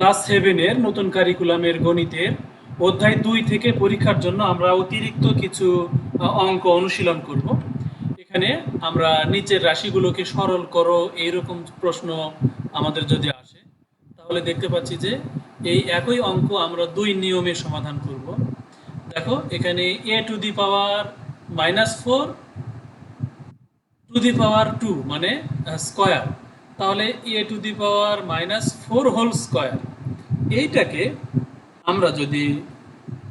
Class সেভেনের নতুন কারিকুলামের গণিতের অধ্যায় দুই থেকে পরীক্ষার জন্য আমরা অতিরিক্ত কিছু অঙ্ক অনুশীলন করব। এখানে আমরা নিচের রাশিগুলোকে সরল করো, এইরকম প্রশ্ন আমাদের যদি আসে, তাহলে দেখতে পাচ্ছি যে এই একই অঙ্ক আমরা দুই নিয়মে সমাধান করব। দেখো, এখানে a to the power minus four to the power two মানে স্কোয়ার। তাহলে a to the power minus four whole square. এইটাকে আমরা যদি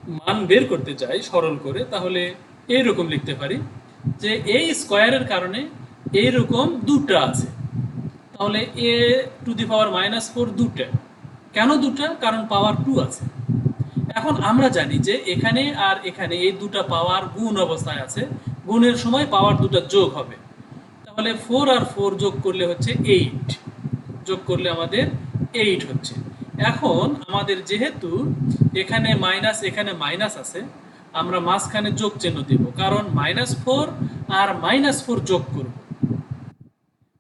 মান বের করতে চাই সরল করে, তাহলে এইরকম লিখতে পারি যে এই স্কোয়ারের কারণে এইরকম দুটা আছে। তাহলে a to the power minus four দুটা। কেন দুটা? কারণ পাওয়ার টু আছে। এখন আমরা জানি যে এখানে আর এখানে এই দুটা পাওয়ার গুণ অবস্থায় আছে। গুণের সময় পাওয়ার দুটা যোগ হবে। তাহলে ফোর আর ফোর যোগ করলে হচ্ছে এইট যোগ করলে আমাদের এইট হচ্ছে। এখন আমাদের যেহেতু এখানে মাইনাস এখানে মাইনাস আছে, আমরা মাঝখানে যোগ চিহ্ন দিব, কারণ মাইনাস ফোর আর মাইনাস ফোর যোগ করব।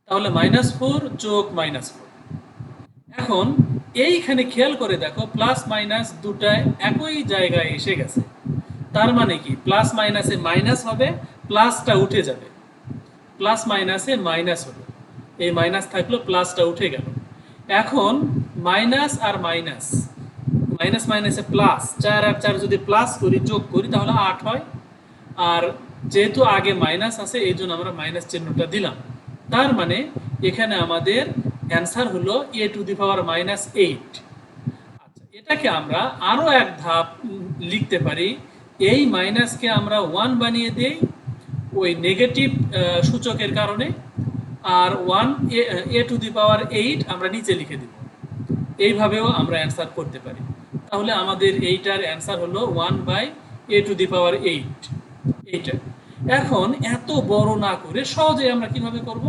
তাহলে মাইনাস ফোর যোগ মাইনাস ফোর। এখন এইখানে খেয়াল করে দেখো, প্লাস মাইনাস দুটায় একই জায়গায় এসে গেছে। তার মানে কি? প্লাস মাইনাসে মাইনাস হবে, প্লাসটা উঠে যাবে। প্লাস মাইনাসে মাইনাস হবে। এই মাইনাস থাকল, প্লাসটা উঠে গেল। এখন মাইনাস আর মাইনাস। মাইনাস মাইনাসে প্লাস চার আর চার যদি প্লাস করি, যোগ করি, তাহলে আট হয়। আর যেহেতু আগে মাইনাস আছে, এই জন্য আমরা মাইনাস চিহ্নটা দিলাম। তার মানে এখানে আমাদের অ্যান্সার হলো a to the power minus eight আচ্ছা এটাকে আমরা আরও এক ধাপ লিখতে পারি। এই মাইনাসকে আমরা ওয়ান বানিয়ে দেই ওই নেগেটিভ সূচকের কারণে। আর one a to the power eight আমরা নিচে লিখে দিব। এইভাবেও আমরা অ্যান্সার করতে পারি। তাহলে আমাদের এইটার অ্যান্সার হলো one by a to the power eight এইটা। এখন এত বড় না করে সহজে আমরা কীভাবে করব?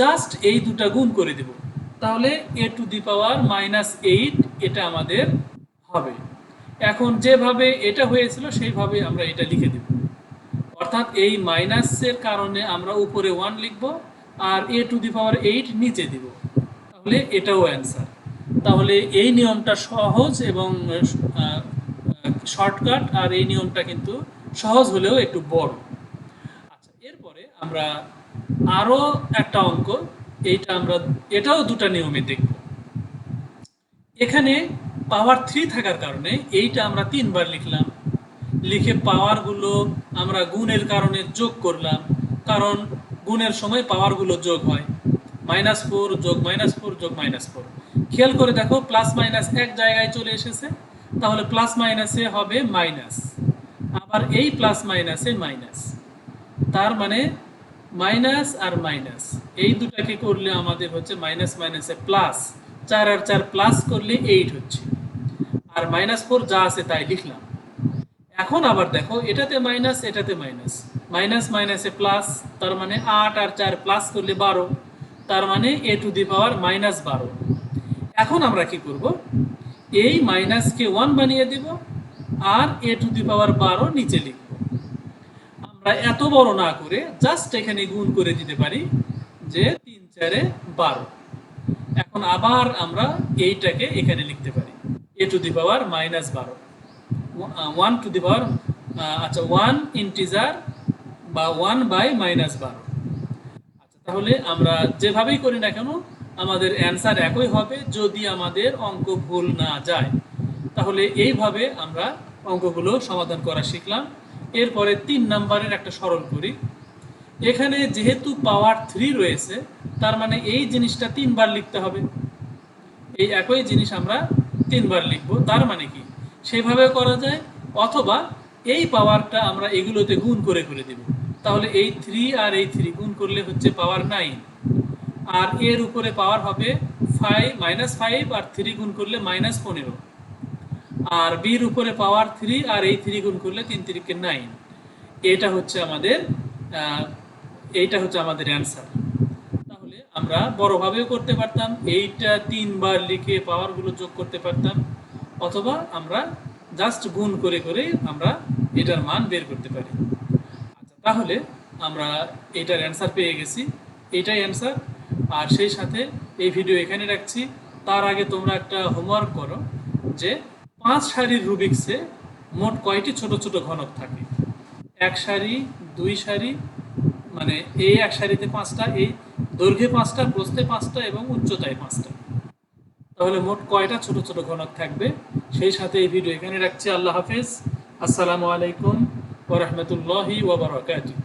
জাস্ট এই দুটা গুণ করে দিব। তাহলে a to the power minus eight এটা আমাদের হবে। এখন যেভাবে এটা হয়েছিল সেইভাবে আমরা এটা লিখে দিব। অর্থাৎ এই মাইনাসের কারণে আমরা উপরে ওয়ান লিখব আর এ টু দি পাওয়ার এইট নিচে দিব। তাহলে এটাও অ্যান্সার তাহলে এই নিয়মটা সহজ এবং শর্টকাট, আর এই নিয়মটা কিন্তু সহজ হলেও একটু বড়। আচ্ছা এরপরে আমরা আরও একটা অঙ্ক, এইটা আমরা, এটাও দুটা নিয়মে দেখব। এখানে পাওয়ার থ্রি থাকার কারণে এইটা আমরা তিনবার লিখলাম। লিখে পাওয়ারগুলো আমরা গুণের কারণে যোগ করলাম, কারণ গুণের সময় পাওয়ারগুলো যোগ হয়। মাইনাস ফোর যোগ মাইনাস ফোর যোগ মাইনাস ফোর খেয়াল করে দেখো প্লাস মাইনাস এক জায়গায় চলে এসেছে, তাহলে প্লাস মাইনাসে হবে মাইনাস আবার এই প্লাস মাইনাসে মাইনাস তার মানে মাইনাস আর মাইনাস এই দুটাকে করলে আমাদের হচ্ছে মাইনাস মাইনাসে প্লাস চার আর চার প্লাস করলে এইট হচ্ছে। আর মাইনাস ফোর যা আছে তাই লিখলাম। এখন আবার দেখো, এটাতে মাইনাস এটাতে মাইনাস মাইনাস মাইনাসে প্লাস তার মানে আট আর চার প্লাস করলে বারো। তার মানে এ টু দি পাওয়ার মাইনাস বারো। এখন আমরা কি করব? এই মাইনাসকে ওয়ান বানিয়ে দিব, আর এ টু দি পাওয়ার বারো নিচে লিখব। আমরা এত বড় না করে জাস্ট এখানে গুণ করে দিতে পারি যে তিন চারে বারো। এখন আবার আমরা এইটাকে এখানে লিখতে পারি। A to the power minus বারো ওয়ান টু দি পাওয়ার আচ্ছা ওয়ান ইন্টিজার বা ওয়ান বাই মাইনাস বারো আচ্ছা তাহলে আমরা যেভাবেই করি না কেন আমাদের অ্যান্সার একই হবে যদি আমাদের অঙ্ক ভুল না যায়। তাহলে এইভাবে আমরা অঙ্কগুলো সমাধান করা শিখলাম। এরপরে তিন নাম্বারের একটা সরল করি। এখানে যেহেতু পাওয়ার থ্রি রয়েছে, তার মানে এই জিনিসটা তিনবার লিখতে হবে। এই একই জিনিস আমরা তিনবার লিখব। তার মানে কি? সেভাবে করা যায়, অথবা এই পাওয়ারটা আমরা এগুলোতে গুণ করে করে দেব। তাহলে এই থ্রি আর এই থ্রি গুণ করলে হচ্ছে পাওয়ার নাইন আর এর উপরে পাওয়ার হবে ফাইভ মাইনাস ফাইভ আর থ্রি গুণ করলে মাইনাস পনেরো। আর বির উপরে পাওয়ার থ্রি আর এই থ্রি গুণ করলে তিন তিরিকে নাইন এটা হচ্ছে আমাদের এইটা হচ্ছে আমাদের অ্যান্সার তাহলে আমরা বড়োভাবেও করতে পারতাম, এইটা তিনবার লিখে পাওয়ারগুলো যোগ করতে পারতাম, অথবা আমরা জাস্ট গুণ করে করে আমরা এটার মান বের করতে পারি। আচ্ছা তাহলে আমরা এটার অ্যান্সার পেয়ে গেছি। এটাই অ্যান্সার আর সেই সাথে এই ভিডিও এখানে রাখছি। তার আগে তোমরা একটা হোমওয়ার্ক করো যে পাঁচ সারির রুবিক্সে মোট কয়টি ছোট ছোট ঘনক থাকে? এক সারি, দুই সারি মানে এই এক সারিতে পাঁচটা এই দৈর্ঘ্যে পাঁচটা, প্রস্থে পাঁচটা এবং উচ্চতায় পাঁচটা। তাহলে মোট কয়টা ছোট ছোট ঘনক থাকবে? সেই সাথে এই ভিডিও এখানে রাখছি। আল্লাহ হাফেজ। আসসালামু আলাইকুম ওরহমতুল্লাহি ওবরাকাতুহ